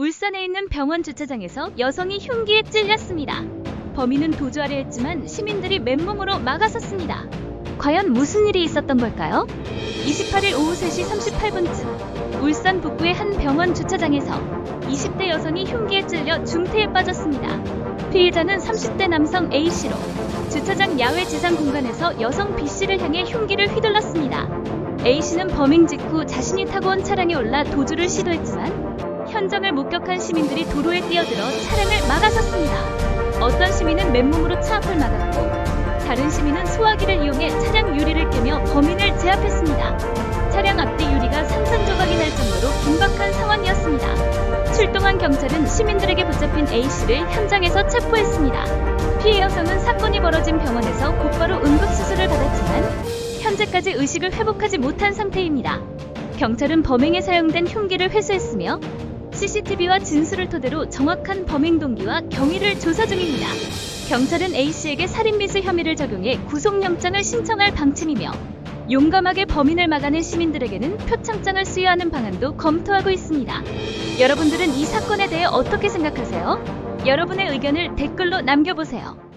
울산에 있는 병원 주차장에서 여성이 흉기에 찔렸습니다. 범인은 도주하려 했지만 시민들이 맨몸으로 막아섰습니다. 과연 무슨 일이 있었던 걸까요? 28일 오후 3시 38분쯤 울산 북구의 한 병원 주차장에서 20대 여성이 흉기에 찔려 중태에 빠졌습니다. 피해자는 30대 남성 A씨로 주차장 야외 지상 공간에서 여성 B씨를 향해 흉기를 휘둘렀습니다. A씨는 범행 직후 자신이 타고 온 차량에 올라 도주를 시도했지만 현장을 목격한 시민들이 도로에 뛰어들어 차량을 막아섰습니다. 어떤 시민은 맨몸으로 차 앞을 막았고 다른 시민은 소화기를 이용해 차량 유리를 깨며 범인을 제압했습니다. 차량 앞뒤 유리가 산산조각이 날 정도로 긴박한 상황이었습니다. 출동한 경찰은 시민들에게 붙잡힌 A씨를 현장에서 체포했습니다. 피해 여성은 사건이 벌어진 병원에서 곧바로 응급수술을 받았지만 현재까지 의식을 회복하지 못한 상태입니다. 경찰은 범행에 사용된 흉기를 회수했으며 CCTV와 진술을 토대로 정확한 범행 동기와 경위를 조사 중입니다. 경찰은 A씨에게 살인미수 혐의를 적용해 구속영장을 신청할 방침이며 용감하게 범인을 막아낸 시민들에게는 표창장을 수여하는 방안도 검토하고 있습니다. 여러분들은 이 사건에 대해 어떻게 생각하세요? 여러분의 의견을 댓글로 남겨보세요.